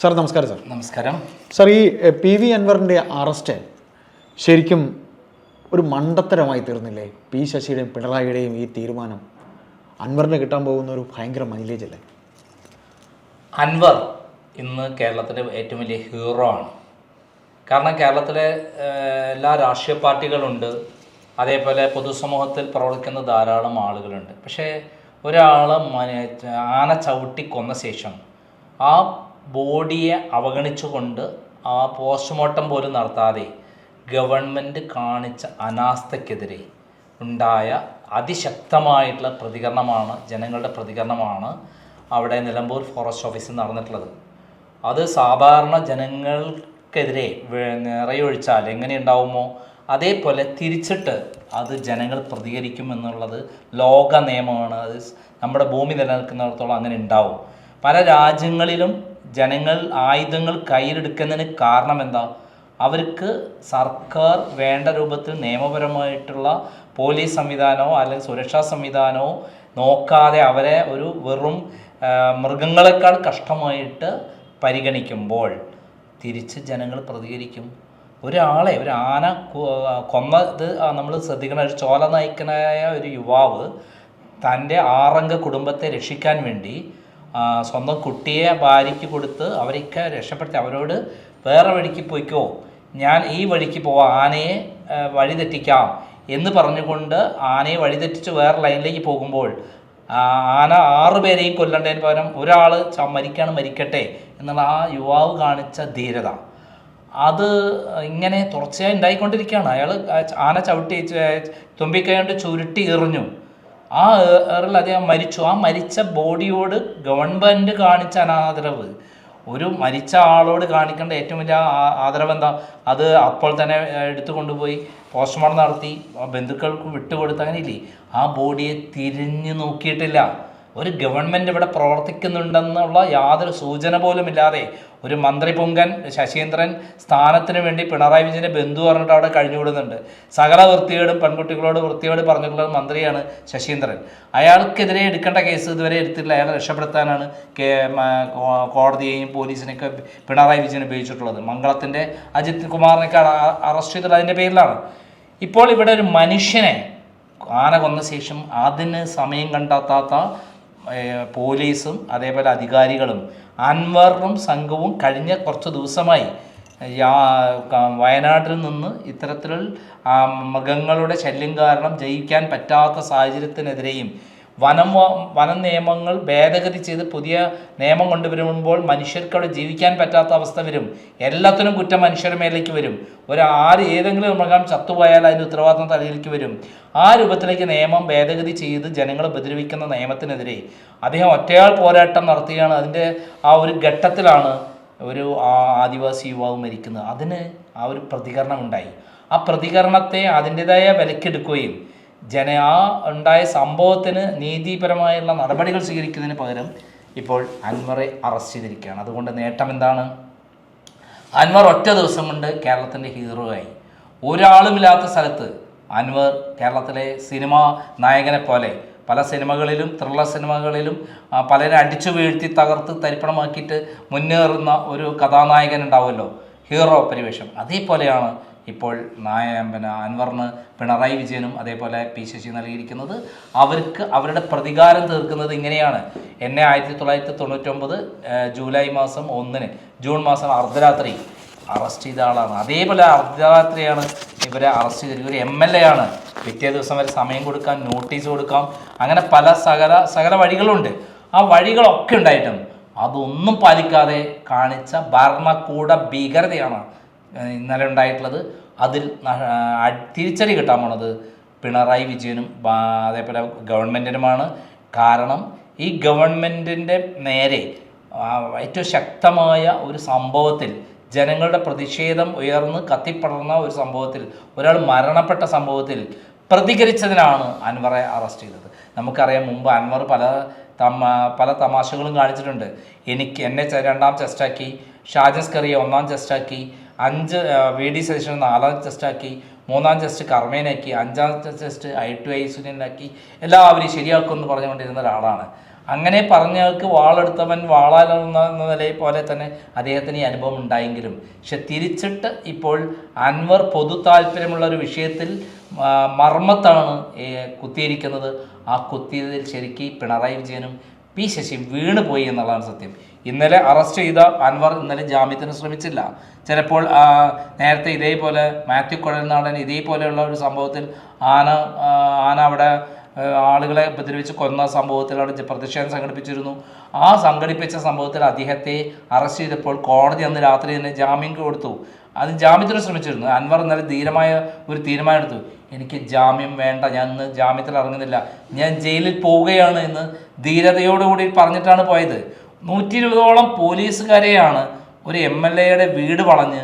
Sir നമസ്കാരം sir. നമസ്കാരം. Sir ഈ പി വി അൻവറിന്റെ അറസ്റ്റ് ശരിക്കും ഒരു മണ്ടത്തരമായി തീർന്നില്ലേ? പി ശശിയുടെയും പിണറായിയുടെയും ഈ തീരുമാനം അൻവറിന് കിട്ടാൻ പോകുന്ന ഒരു ഭയങ്കര മൈലേജ് അല്ലേ? അൻവർ ഇന്ന് കേരളത്തിലെ ഏറ്റവും വലിയ ഹീറോ ആണ്. കാരണം കേരളത്തിലെ എല്ലാ രാഷ്ട്രീയ പാർട്ടികളുണ്ട്. അതേപോലെ പൊതുസമൂഹത്തിൽ പ്രവർത്തിക്കുന്ന ധാരാളം ആളുകളുണ്ട്. പക്ഷേ ഒരാൾ ആന ചവിട്ടി കൊന്ന ശേഷം ആ ബോഡിയെ അവഗണിച്ചുകൊണ്ട് ആ പോസ്റ്റ്മോർട്ടം പോലും നടത്താതെ ഗവൺമെന്റ് കാണിച്ച അനാസ്ഥയ്ക്കെതിരെ ഉണ്ടായ അതിശക്തമായിട്ടുള്ള പ്രതികരണമാണ് ജനങ്ങളുടെ പ്രതികരണമാണ് അവിടെ നിലമ്പൂർ ഫോറസ്റ്റ് ഓഫീസിൽ നടന്നിട്ടുള്ളത്. അത് സാധാരണ ജനങ്ങൾക്കെതിരെ നിറയൊഴിച്ചാൽ എങ്ങനെയുണ്ടാവുമോ അതേപോലെ തിരിച്ചിട്ട് അത് ജനങ്ങൾ പ്രതികരിക്കും എന്നുള്ളത് ലോക നിയമമാണ്. അത് നമ്മുടെ ഭൂമി നിലനിൽക്കുന്നിടത്തോളം അങ്ങനെ ഉണ്ടാവും. പല രാജ്യങ്ങളിലും ജനങ്ങൾ ആയുധങ്ങൾ കയ്യിലെടുക്കുന്നതിന് കാരണം എന്താ? അവർക്ക് സർക്കാർ വേണ്ട രൂപത്തിൽ നിയമപരമായിട്ടുള്ള പോലീസ് സംവിധാനമോ അല്ലെങ്കിൽ സുരക്ഷാ സംവിധാനമോ നോക്കാതെ അവരെ ഒരു വെറും മൃഗങ്ങളെക്കാൾ കഷ്ടമായിട്ട് പരിഗണിക്കുമ്പോൾ തിരിച്ച് ജനങ്ങൾ പ്രതികരിക്കും. ഒരാളെ ഒരു ആന കൊന്നത് നമ്മൾ ശ്രദ്ധിക്കണ ഒരു ചോല നയിക്കനായ ഒരു യുവാവ് തന്റെ ആറംഗ കുടുംബത്തെ രക്ഷിക്കാൻ വേണ്ടി സ്വന്തം കുട്ടിയെ ഭാര്യയ്ക്ക് കൊടുത്ത് അവരൊക്കെ രക്ഷപ്പെടുത്തി അവരോട് വേറെ വഴിക്ക് പോയിക്കോ. ഞാൻ ഈ വഴിക്ക് പോവാം ആനയെ വഴിതെറ്റിക്കാം വഴി തെറ്റിക്കാം എന്ന് പറഞ്ഞുകൊണ്ട് ആനയെ വഴിതെറ്റിച്ച് വേറെ ലൈനിലേക്ക് പോകുമ്പോൾ ആന ആറ് പേരെയും കൊല്ലണ്ടതിന് പകരം ഒരാൾ മരിക്കാണ് മരിക്കട്ടെ എന്നുള്ള ആ യുവാവ് കാണിച്ച ധീരത. അത് ഇങ്ങനെ തുടർച്ചയായി ഉണ്ടായിക്കൊണ്ടിരിക്കുകയാണ്. അയാൾ ആന ചവിട്ടി തുമ്പിക്കൈ കൊണ്ട് ചുരുട്ടി എറിഞ്ഞു. ആ ഏറിൽ അദ്ദേഹം മരിച്ചു. ആ മരിച്ച ബോഡിയോട് ഗവൺമെന്റ് കാണിച്ച അനാദരവ്. ഒരു മരിച്ച ആളോട് കാണിക്കേണ്ട ഏറ്റവും വലിയ ആദരവ് എന്താ? അത് അപ്പോൾ തന്നെ എടുത്തു കൊണ്ടുപോയി പോസ്റ്റ്മോർട്ടം നടത്തി ബന്ധുക്കൾക്ക് വിട്ടുകൊടുത്ത് അങ്ങനെയില്ലേ ആ ബോഡിയെ തിരിഞ്ഞു നോക്കിയിട്ടില്ല. ഒരു ഗവൺമെന്റ് ഇവിടെ പ്രവർത്തിക്കുന്നുണ്ടെന്നുള്ള യാതൊരു സൂചന പോലും ഇല്ലാതെ ഒരു മന്ത്രി പൊങ്കൻ ശശീന്ദ്രൻ സ്ഥാനത്തിന് വേണ്ടി പിണറായി വിജയന്റെ ബന്ധു പറഞ്ഞിട്ട് അവിടെ കഴിഞ്ഞുവിടുന്നുണ്ട് സകല വൃത്തികേടും പെൺകുട്ടികളോട് വൃത്തിയോട് പറഞ്ഞിട്ടുള്ള മന്ത്രിയാണ് ശശീന്ദ്രൻ. അയാൾക്കെതിരെ എടുക്കേണ്ട കേസ് ഇതുവരെ എടുത്തിട്ടില്ല. അയാളെ രക്ഷപ്പെടുത്താനാണ് കോടതിയെയും പോലീസിനെയൊക്കെ പിണറായി വിജയൻ ഉപയോഗിച്ചിട്ടുള്ളത്. മംഗളത്തിന്റെ അജിത് കുമാറിനൊക്കെ അറസ്റ്റ് ചെയ്തത് അതിന്റെ പേരിലാണ്. ഇപ്പോൾ ഇവിടെ ഒരു മനുഷ്യനെ ആന കൊന്ന ശേഷം അതിന് സമയം കണ്ടെത്താത്ത പോലീസും അതേപോലെ അധികാരികളും അൻവറും സംഘവും കഴിഞ്ഞ കുറച്ച് ദിവസമായി വയനാട്ടിൽ നിന്ന് ഇത്തരത്തിൽ ആ, മൃഗങ്ങളുടെ ശല്യം കാരണം ജയിക്കാൻ പറ്റാത്ത സാഹചര്യത്തിനെതിരെയും വനം വനം നിയമങ്ങൾ ഭേദഗതി ചെയ്ത് പുതിയ നിയമം കൊണ്ടുവരുമ്പോൾ മനുഷ്യർക്ക് അവിടെ ജീവിക്കാൻ പറ്റാത്ത അവസ്ഥ വരും. എല്ലാത്തിനും കുറ്റം മനുഷ്യരുടെ മേലേക്ക് വരും. ഒരു ആര് ഏതെങ്കിലും മൃഗം ചത്തുപോയാൽ അതിന്റെ ഉത്തരവാദിത്വം തലയിലേക്ക് വരും. ആ രൂപത്തിലേക്ക് നിയമം ഭേദഗതി ചെയ്ത് ജനങ്ങളെ ഉപദ്രവിക്കുന്ന നിയമത്തിനെതിരെ അദ്ദേഹം ഒറ്റയാൾ പോരാട്ടം നടത്തുകയാണ്. അതിന്റെ ആ ഒരു ഘട്ടത്തിലാണ് ഒരു ആദിവാസി യുവാവ് മരിക്കുന്നത്. അതിന് ആ ഒരു പ്രതികരണം ഉണ്ടായി ആ പ്രതികരണത്തെ അതിന്റെതായ വിലക്കെടുക്കുകയും ജന ആ ഉണ്ടായ സംഭവത്തിന് നീതിപരമായുള്ള നടപടികൾ സ്വീകരിക്കുന്നതിന് പകരം ഇപ്പോൾ അൻവറെ അറസ്റ്റ് ചെയ്തിരിക്കുകയാണ്. അതുകൊണ്ട് നേട്ടം എന്താണ്? അൻവർ ഒറ്റ ദിവസം കൊണ്ട് കേരളത്തിന്റെ ഹീറോ ആയി. ഒരാളുമില്ലാത്ത സ്ഥലത്ത് അൻവർ കേരളത്തിലെ സിനിമ നായകനെ പോലെ പല സിനിമകളിലും ത്രില്ലർ സിനിമകളിലും പലരെ അടിച്ചു വീഴ്ത്തി തകർത്ത് തരിപ്പണമാക്കിയിട്ട് മുന്നേറുന്ന ഒരു കഥാനായകൻ ഉണ്ടാവുമല്ലോ. ഹീറോ പരിവേഷം. അതേപോലെയാണ് ഇപ്പോൾ നായ പിന്നെ അൻവറിന് പിണറായി വിജയനും അതേപോലെ പി ശശി നൽകിയിരിക്കുന്നത്. അവർക്ക് അവരുടെ പ്രതികാരം തീർക്കുന്നത് ഇങ്ങനെയാണ്. എന്നെ ആയിരത്തി തൊള്ളായിരത്തി തൊണ്ണൂറ്റൊമ്പത് ജൂലൈ മാസം ഒന്നിന് ജൂൺ മാസം അർദ്ധരാത്രി അറസ്റ്റ് ചെയ്ത ആളാണ്. അതേപോലെ അർദ്ധരാത്രിയാണ് ഇവരെ അറസ്റ്റ് ചെയ്തത്. ഇവർ എം എൽ എ ആണ്. പിറ്റേ ദിവസം വരെ സമയം കൊടുക്കാം നോട്ടീസ് കൊടുക്കാം. അങ്ങനെ പല സകല സകല വഴികളുണ്ട്. ആ വഴികളൊക്കെ ഉണ്ടായിട്ടും അതൊന്നും പാലിക്കാതെ കാണിച്ച ഭരണകൂട ഭീകരതയാണ് ഇന്നലെ ഉണ്ടായിട്ടുള്ളത്. അതിൽ തിരിച്ചടി കിട്ടാൻ പോണത് പിണറായി വിജയനും അതേപോലെ ഗവൺമെന്റിനുമാണ് കാരണം ഈ ഗവൺമെന്റിന്റെ നേരെ ഏറ്റവും ശക്തമായ ഒരു സംഭവത്തിൽ ജനങ്ങളുടെ പ്രതിഷേധം ഉയർന്ന് കത്തിപ്പടർന്ന ഒരു സംഭവത്തിൽ ഒരാൾ മരണപ്പെട്ട സംഭവത്തിൽ പ്രതികരിച്ചതിനാണ് അൻവറെ അറസ്റ്റ് ചെയ്തത്. നമുക്കറിയാം മുമ്പ് അൻവർ പല തമ പല തമാശകളും കാണിച്ചിട്ടുണ്ട്. എനിക്ക് എന്നെ രണ്ടാം ടെസ്റ്റാക്കി ഷാജസ് കറിയെ ഒന്നാം ടെസ്റ്റാക്കി അഞ്ച് വി ഡി സതീശൻ നാലാം ടെസ്റ്റാക്കി മൂന്നാം ടെസ്റ്റ് കർമ്മേനാക്കി അഞ്ചാം ടെസ്റ്റ് ഐ ടു ഐ സുനിയനാക്കി എല്ലാവരെയും ശരിയാക്കുമെന്ന് പറഞ്ഞുകൊണ്ടിരുന്ന ഒരാളാണ്. അങ്ങനെ പറഞ്ഞവർക്ക് വാളെടുത്തവൻ വാളാലെന്ന നിലയിൽ പോലെ തന്നെ അദ്ദേഹത്തിന് ഈ അനുഭവം ഉണ്ടായെങ്കിലും പക്ഷെ തിരിച്ചിട്ട് ഇപ്പോൾ അൻവർ പൊതു താല്പര്യമുള്ള ഒരു വിഷയത്തിൽ മർമ്മത്താണ് കുത്തിയിരിക്കുന്നത്. ആ കുത്തിയതിൽ ശരിക്കും പിണറായി വിജയനും പി ശശി വീണുപോയി എന്നുള്ളതാണ് സത്യം. ഇന്നലെ അറസ്റ്റ് ചെയ്ത അൻവർ ഇന്നലെ ജാമ്യത്തിന് ശ്രമിച്ചില്ല. ചിലപ്പോൾ നേരത്തെ ഇതേപോലെ മാത്യു കുഴൽനാടൻ ഇതേപോലെയുള്ള ഒരു സംഭവത്തിൽ ആന ആന അവിടെ ആളുകളെ ഉപദ്രവിച്ച് കൊന്ന സംഭവത്തിൽ അവിടെ പ്രതിഷേധം സംഘടിപ്പിച്ചിരുന്നു. ആ സംഘടിപ്പിച്ച സംഭവത്തിൽ അദ്ദേഹത്തെ അറസ്റ്റ് ചെയ്തപ്പോൾ കോടതി അന്ന് രാത്രി തന്നെ ജാമ്യം കൊടുത്തു. അത് ജാമ്യത്തിന് ശ്രമിച്ചിരുന്നു. അൻവർ ഇന്നലെ ധീരമായ ഒരു തീരുമാനം എടുത്തു. എനിക്ക് ജാമ്യം വേണ്ട. ഞാൻ ഇന്ന് ജാമ്യത്തിൽ ഇറങ്ങുന്നില്ല. ഞാൻ ജയിലിൽ പോവുകയാണ് എന്ന് ധീരതയോടുകൂടി പറഞ്ഞിട്ടാണ് പോയത്. നൂറ്റി ഇരുപതോളം പോലീസുകാരെയാണ് ഒരു എം എൽ എയുടെ വീട് വളഞ്ഞ്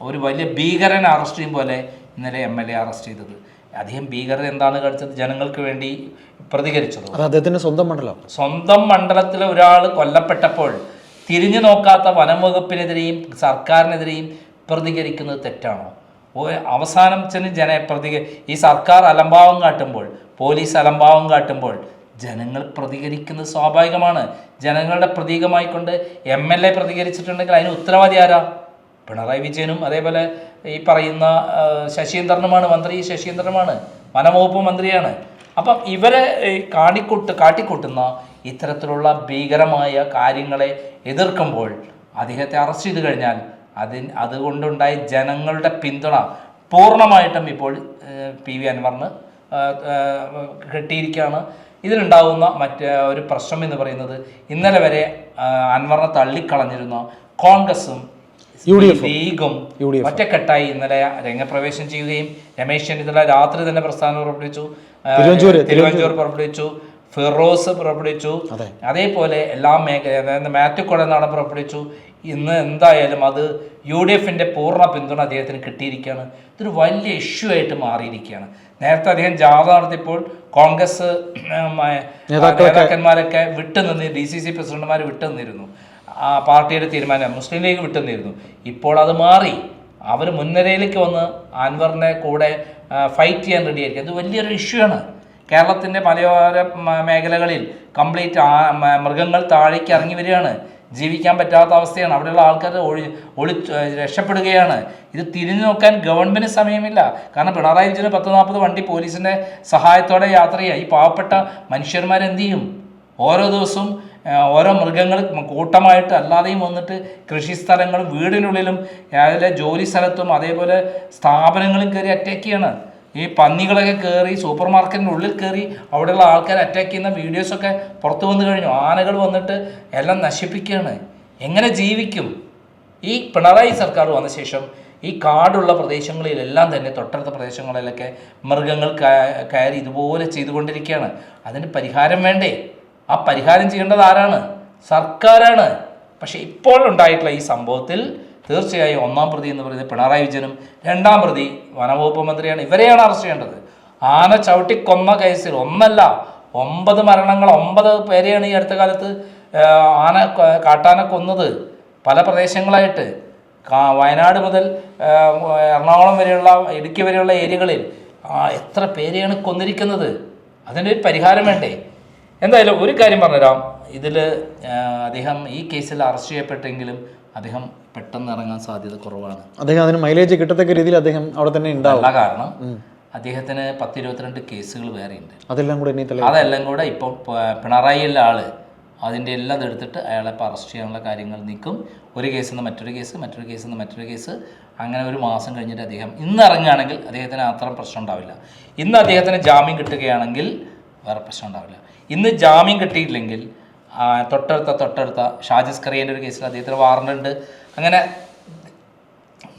ഒരു വലിയ ഭീകരൻ അറസ്റ്റ് ചെയ്യും പോലെ ഇന്നലെ എം എൽ എ അറസ്റ്റ് ചെയ്തത്. അദ്ദേഹം ഭീകരത എന്താണ് കളിച്ചത് ജനങ്ങൾക്ക് വേണ്ടി പ്രതികരിച്ചത്? അദ്ദേഹത്തിന്റെ സ്വന്തം മണ്ഡലം. സ്വന്തം മണ്ഡലത്തിലെ ഒരാൾ കൊല്ലപ്പെട്ടപ്പോൾ തിരിഞ്ഞു നോക്കാത്ത വനം വകുപ്പിനെതിരെയും സർക്കാരിനെതിരെയും പ്രതികരിക്കുന്നത് തെറ്റാണോ? ഓ- അവസാനം ചെന്ന് ജന പ്രതിക ഈ സർക്കാർ അലംഭാവം കാട്ടുമ്പോൾ പോലീസ് അലംഭാവം കാട്ടുമ്പോൾ ജനങ്ങൾ പ്രതികരിക്കുന്നത് സ്വാഭാവികമാണ്. ജനങ്ങളുടെ പ്രതീകമായിക്കൊണ്ട് എം എൽ എ പ്രതികരിച്ചിട്ടുണ്ടെങ്കിൽ അതിന് ഉത്തരവാദി ആരാ? പിണറായി വിജയനും അതേപോലെ ഈ പറയുന്ന ശശീന്ദ്രനുമാണ് മന്ത്രി. ശശീന്ദ്രനുമാണ് വനംവകുപ്പ് മന്ത്രിയാണ്. അപ്പം ഇവരെ കാണിക്കൂട്ട് കാട്ടിക്കൂട്ടുന്ന ഇത്തരത്തിലുള്ള ഭീകരമായ കാര്യങ്ങളെ എതിർക്കുമ്പോൾ അദ്ദേഹത്തെ അറസ്റ്റ് ചെയ്ത് കഴിഞ്ഞാൽ അതിന് അതുകൊണ്ടുണ്ടായ ജനങ്ങളുടെ പിന്തുണ പൂർണമായിട്ടും ഇപ്പോൾ പി വി അൻവറിന് കിട്ടിയിരിക്കുകയാണ്. ഇതിലുണ്ടാകുന്ന മറ്റ് ഒരു പ്രശ്നം എന്ന് പറയുന്നത് ഇന്നലെ വരെ അൻവറിനെ തള്ളിക്കളഞ്ഞിരുന്ന കോൺഗ്രസും യു ഡി ലീഗും യു ഡി എഫ്. ഒറ്റക്കെട്ടായി ഇന്നലെ രംഗപ്രവേശം ചെയ്യുകയും രമേശ് ചെന്നിത്തല രാത്രി തന്നെ പ്രസ്ഥാനം പുറപ്പെടുവിച്ചു തിരുവഞ്ചൂർ പുറപ്പെടുവിച്ചു. ഫിറോസ് പുറപ്പെടുവിച്ചു. അതേപോലെ എല്ലാ മേഖല അതായത് മാത്യു കുഴനാടൻ പുറപ്പെടുവിച്ചു. ഇന്ന് എന്തായാലും അത് യു ഡി എഫിന്റെ പൂർണ പിന്തുണ അദ്ദേഹത്തിന് കിട്ടിയിരിക്കുകയാണ്. ഇതൊരു വലിയ ഇഷ്യൂ ആയിട്ട് മാറിയിരിക്കുകയാണ്. നേരത്തെ അദ്ദേഹം ജാഥ നടത്തിയപ്പോൾ കോൺഗ്രസ് നേതാക്കന്മാരൊക്കെ വിട്ടു നേതാക്കന്മാരൊക്കെ വിട്ടുനിന്ന് ഡി സി സി പ്രസിഡന്റുമാർ വിട്ടുനിന്നിരുന്നു ആ പാർട്ടിയുടെ തീരുമാനം മുസ്ലിം ലീഗ് വിട്ടുനിന്നിരുന്നു ഇപ്പോൾ അത് മാറി. അവർ മുൻനിരയിലേക്ക് വന്ന് അൻവറിനെ കൂടെ ഫൈറ്റ് ചെയ്യാൻ റെഡിയായിരിക്കും അത് വലിയൊരു ഇഷ്യൂ ആണ്. കേരളത്തിന്റെ മലയോര മേഖലകളിൽ കംപ്ലീറ്റ് മൃഗങ്ങൾ താഴേക്ക് ഇറങ്ങി വരികയാണ്. ജീവിക്കാൻ പറ്റാത്ത അവസ്ഥയാണ്. അവിടെയുള്ള ആൾക്കാർ ഒഴി ഒളി രക്ഷപ്പെടുകയാണ്. ഇത് തിരിഞ്ഞു നോക്കാൻ ഗവൺമെന്റ് സമയമില്ല. കാരണം പിണറായി വിജയൻ പത്ത് നാൽപ്പത് വണ്ടി പോലീസിന്റെ സഹായത്തോടെ യാത്ര ചെയ്യുക ഈ പാവപ്പെട്ട മനുഷ്യന്മാരെന്ത് ചെയ്യും? ഓരോ ദിവസവും ഓരോ മൃഗങ്ങൾ കൂട്ടമായിട്ട് അല്ലാതെയും വന്നിട്ട് കൃഷി സ്ഥലങ്ങളും വീടിനുള്ളിലും അതിലെ ജോലി സ്ഥലത്തും അതേപോലെ സ്ഥാപനങ്ങളും കയറി അറ്റാക്ക് ചെയ്യാണ്. ഈ പന്നികളൊക്കെ കയറി സൂപ്പർ മാർക്കറ്റിന്റെ ഉള്ളിൽ കയറി അവിടെയുള്ള ആൾക്കാർ അറ്റാക്ക് ചെയ്യുന്ന വീഡിയോസൊക്കെ പുറത്തു വന്നു കഴിഞ്ഞു. ആനകൾ വന്നിട്ട് എല്ലാം നശിപ്പിക്കുകയാണ്. എങ്ങനെ ജീവിക്കും? ഈ പിണറായി സർക്കാർ വന്ന ശേഷം ഈ കാടുള്ള പ്രദേശങ്ങളിലെല്ലാം തന്നെ തൊട്ടടുത്ത പ്രദേശങ്ങളിലൊക്കെ മൃഗങ്ങൾ കയ- കയറി ഇതുപോലെ ചെയ്തുകൊണ്ടിരിക്കുകയാണ്. അതിന് പരിഹാരം വേണ്ടേ? ആ പരിഹാരം ചെയ്യേണ്ടത് ആരാണ്? സർക്കാരാണ്. പക്ഷേ ഇപ്പോൾ ഉണ്ടായിട്ടുള്ള ഈ സംഭവത്തിൽ തീർച്ചയായും ഒന്നാം പ്രതി എന്ന് പറയുന്നത് പിണറായി വിജയനും രണ്ടാം പ്രതി വനവകുപ്പ് മന്ത്രിയാണ്. ഇവരെയാണ് അറസ്റ്റ് ചെയ്യേണ്ടത്. ആന ചവിട്ടിക്കൊന്ന കേസിൽ ഒന്നല്ല ഒമ്പത് മരണങ്ങൾ ഒമ്പത് പേരെയാണ് ഈ അടുത്ത കാലത്ത് ആന കാട്ടാന കൊന്നത്. പല പ്രദേശങ്ങളായിട്ട്. വയനാട് മുതൽ എറണാകുളം വരെയുള്ള ഇടുക്കി വരെയുള്ള ഏരിയകളിൽ എത്ര പേരെയാണ് കൊന്നിരിക്കുന്നത്? അതിന്റെ ഒരു പരിഹാരം വേണ്ടേ? എന്തായാലും ഒരു കാര്യം പറഞ്ഞുതരാം. ഇതിൽ അദ്ദേഹം ഈ കേസിൽ അറസ്റ്റ് ചെയ്യപ്പെട്ടെങ്കിലും അദ്ദേഹം പെട്ടെന്ന് ഇറങ്ങാൻ സാധ്യത കുറവാണ്. അദ്ദേഹം അതിന് മൈലേജ് കിട്ടത്തക്ക രീതിയിൽ അദ്ദേഹം അവിടെ തന്നെ ഉണ്ടാവും. കാരണം അദ്ദേഹത്തിന് പത്ത് ഇരുപത്തിരണ്ട് കേസുകൾ വേറെയുണ്ട്. അതെല്ലാം കൂടെ അതെല്ലാം കൂടെ ഇപ്പോൾ പിണറായിയുള്ള ആൾ അതിന്റെ എല്ലാം എടുത്തിട്ട് അയാളെ ഇപ്പോൾ അറസ്റ്റ് ചെയ്യാനുള്ള കാര്യങ്ങൾ നീക്കും. ഒരു കേസിൽ നിന്ന് മറ്റൊരു കേസ് മറ്റൊരു കേസിൽ നിന്ന് മറ്റൊരു കേസ്. അങ്ങനെ ഒരു മാസം കഴിഞ്ഞിട്ട് അദ്ദേഹം ഇന്ന് ഇറങ്ങുകയാണെങ്കിൽ അദ്ദേഹത്തിന് അത്ര പ്രശ്നം ഉണ്ടാവില്ല. ഇന്ന് അദ്ദേഹത്തിന് ജാമ്യം കിട്ടുകയാണെങ്കിൽ വേറെ പ്രശ്നം ഉണ്ടാവില്ല. ഇന്ന് ജാമ്യം കിട്ടിയില്ലെങ്കിൽ തൊട്ടടുത്ത തൊട്ടടുത്ത ഷാജിസ് കറിയന്റെ ഒരു കേസിൽ അദ്ദേഹത്തിന് വാറണ്ടുണ്ട്. അങ്ങനെ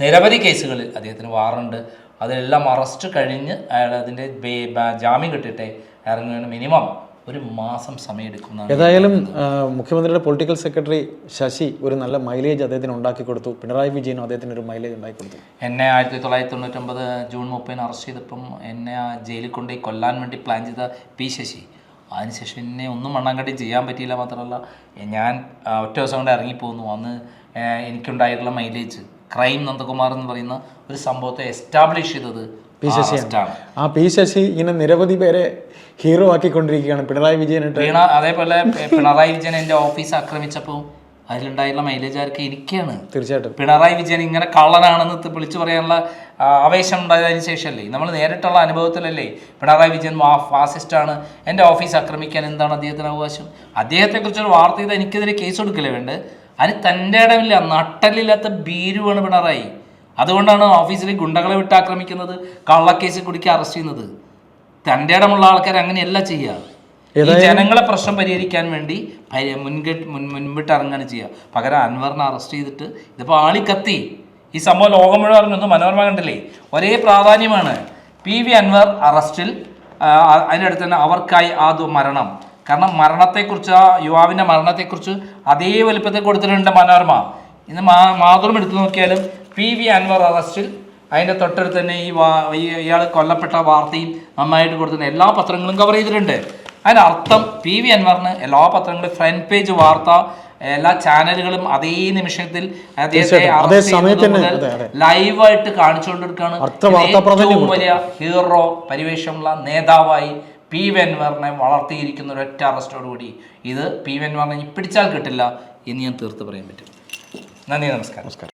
നിരവധി കേസുകളിൽ അദ്ദേഹത്തിന് വാറണ്ട് അതിലെല്ലാം അറസ്റ്റ് കഴിഞ്ഞ് അയാൾ അതിന്റെ ജാമ്യം കിട്ടിയിട്ടെ ഇറങ്ങുകയാണ്. മിനിമം ഒരു മാസം സമയമെടുക്കുന്ന ഏതായാലും മുഖ്യമന്ത്രിയുടെ പൊളിറ്റിക്കൽ സെക്രട്ടറി ശശി ഒരു നല്ല മൈലേജ് അദ്ദേഹത്തിന് ഉണ്ടാക്കി കൊടുത്തു. പിണറായി വിജയനും അദ്ദേഹത്തിന് ഒരു മൈലേജ് ഉണ്ടാക്കി കൊടുത്തു. എന്നെ ആയിരത്തി തൊള്ളായിരത്തി തൊണ്ണൂറ്റൊമ്പത് ജൂൺ മുപ്പതിന് അറസ്റ്റ് ചെയ്തപ്പം എന്നെ ആ ജയിലിൽ കൊണ്ടുപോയി കൊല്ലാൻ വേണ്ടി പ്ലാൻ ചെയ്ത പി ശശി. അതിനുശേഷം എന്നെ ഒന്നും മണ്ണാങ്കട്ടി ചെയ്യാൻ പറ്റിയില്ല മാത്രമല്ല ഞാൻ ഒറ്റ ദിവസം കൊണ്ട് ഇറങ്ങിപ്പോന്നു. അന്ന് എനിക്കുണ്ടായിട്ടുള്ള മൈലേജ് ക്രൈം നന്ദകുമാർ എന്ന് പറയുന്ന ഒരു സംഭവത്തെ എസ്റ്റാബ്ലിഷ് ചെയ്തത് പി ശശി ആ പി ശശി ഇങ്ങനെ നിരവധി പേരെ ഹീറോ ആക്കിക്കൊണ്ടിരിക്കുകയാണ്. പിണറായി വിജയൻ അതേപോലെ പിണറായി വിജയൻ എന്റെ ഓഫീസ് ആക്രമിച്ചപ്പോൾ അതിലുണ്ടായുള്ള മൈലേജ് ആർക്ക് എനിക്കാണ്. തീർച്ചയായിട്ടും. പിണറായി വിജയൻ ഇങ്ങനെ കള്ളനാണെന്ന് വിളിച്ചു പറയാനുള്ള ആവേശം ഉണ്ടായതിനു ശേഷമല്ലേ? നമ്മൾ നേരിട്ടുള്ള അനുഭവത്തിലല്ലേ പിണറായി വിജയൻ ഫാസിസ്റ്റാണ് എന്റെ ഓഫീസ് ആക്രമിക്കാൻ എന്താണ് അദ്ദേഹത്തിന് അവകാശം? അദ്ദേഹത്തെക്കുറിച്ചൊരു വാർത്ത ചെയ്ത് എനിക്കെതിരെ കേസ് കൊടുക്കലേ വേണ്ട? അതിന് തന്റെ ഇടമില്ല നട്ടലില്ലാത്ത ഭീരുവാണ് പിണറായി. അതുകൊണ്ടാണ് ഓഫീസിൽ ഗുണ്ടകളെ വിട്ട് ആക്രമിക്കുന്നത് കള്ളക്കേസിൽ കുടിക്കുക അറസ്റ്റ് ചെയ്യുന്നത്. തന്റെ ഇടമുള്ള ആൾക്കാർ അങ്ങനെയല്ല ചെയ്യുക. ജനങ്ങളെ പ്രശ്നം പരിഹരിക്കാൻ വേണ്ടി മുൻകിട്ട് മുൻ മുൻപിട്ട് ഇറങ്ങാണ് ചെയ്യുക. പകരം അൻവറിനെ അറസ്റ്റ് ചെയ്തിട്ട് ഇതിപ്പോൾ ആളി കത്തി ഈ സംഭവം ലോകം മുഴുവൻ അറിഞ്ഞൊന്നും മനോരമ കണ്ടില്ലേ? ഒരേ പ്രാധാന്യമാണ്. പി. വി. അൻവർ അറസ്റ്റിൽ അതിനടുത്ത് അതിന്റെ അടുത്ത് തന്നെ അവർക്കായി ആദ്യ മരണം. കാരണം മരണത്തെക്കുറിച്ച് ആ യുവാവിന്റെ മരണത്തെക്കുറിച്ച് അതേ വലുപ്പത്തിൽ കൊടുത്തിട്ടുണ്ട് മനോരമ. ഇന്ന് മാ മാതൃം എടുത്തു നോക്കിയാലും പി. വി. അൻവർ അറസ്റ്റിൽ അതിന്റെ തൊട്ടടുത്ത് തന്നെ ഈ വാ ഈ ഇയാൾ കൊല്ലപ്പെട്ട വാർത്തയും നന്നായിട്ട് കൊടുത്തിട്ടുണ്ട്. എല്ലാ പത്രങ്ങളും കവർ ചെയ്തിട്ടുണ്ട്. അതിനർത്ഥം പി വി അൻവറിന് എല്ലാ പത്രങ്ങളും ഫ്രണ്ട് പേജ് വാർത്ത എല്ലാ ചാനലുകളും അതേ നിമിഷത്തിൽ. ലൈവായിട്ട് കാണിച്ചുകൊണ്ടിരിക്കുകയാണ്. ഏറ്റവും വലിയ ഹീറോ പരിവേഷമുള്ള നേതാവായി പി വി അൻവറിനെ വളർത്തിയിരിക്കുന്ന ഒറ്റ അറസ്റ്റോടുകൂടി ഇത് പി വി അൻവറിനെ ഇനി പിടിച്ചാൽ കിട്ടില്ല എന്ന് ഞാൻ തീർത്ത് പറയാൻ പറ്റും. നന്ദി നമസ്കാരം. നമസ്കാരം.